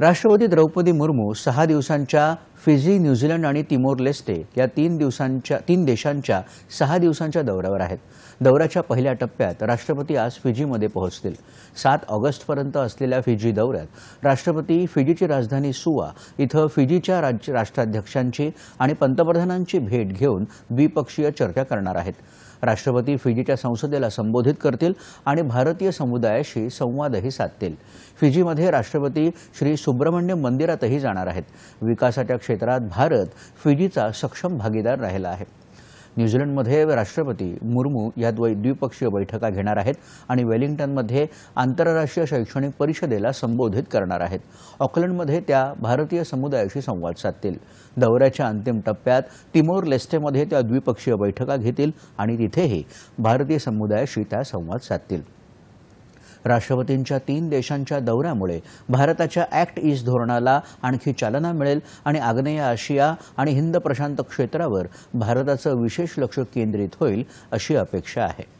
राष्ट्रपती द्रौपदी मुर्मू सहा दिवसांच्या फिजी न्यूझीलंड आणि तिमोर लेस्टे या तीन दिवसांच्या तीन देशांच्या सहा दिवसांच्या दौऱ्यावर आहेत. दौऱ्याच्या पहिल्या टप्प्यात राष्ट्रपती आज फिजीमध्ये पोहोचतील. सात ऑगस्टपर्यंत असलेल्या फिजी दौऱ्यात राष्ट्रपती फिजीची राजधानी सुवा इथं फिजीच्या राज्य राष्ट्राध्यक्षांची आणि पंतप्रधानांची भेट घेऊन द्विपक्षीय चर्चा करणार आहेत. राष्ट्रपती फिजीच्या संसदेला संबोधित करतील आणि भारतीय समुदायाशी संवादही साधतील. फिजीमध्ये राष्ट्रपती श्री सुब्रमण्यम मंदिरातही जाणार आहेत. विकासाच्या क्षेत्रात भारत फिजीचा सक्षम भागीदार राहिला आहे. न्यूझीलंडमध्ये राष्ट्रपती मुर्मू या द्विपक्षीय बैठका घेणार आहेत आणि वेलिंग्टनमध्ये आंतरराष्ट्रीय शैक्षणिक परिषदेला संबोधित करणार आहेत. ऑकलंडमध्ये त्या भारतीय समुदायाशी संवाद साधतील. दौऱ्याच्या अंतिम टप्प्यात तिमोर लेस्टेमध्ये त्या द्विपक्षीय बैठका घेतील आणि तिथेही भारतीय समुदायाशी त्या संवाद साधतील. राष्ट्रपतींच्या तीन देशांच्या दौऱ्यामुळे भारताच्या ॲक्ट ईस्ट धोरणाला आणखी चालना मिळेल आणि आग्नेय आशिया आणि हिंद प्रशांत क्षेत्रावर भारताचं विशेष लक्ष केंद्रित होईल अशी अपेक्षा आहे.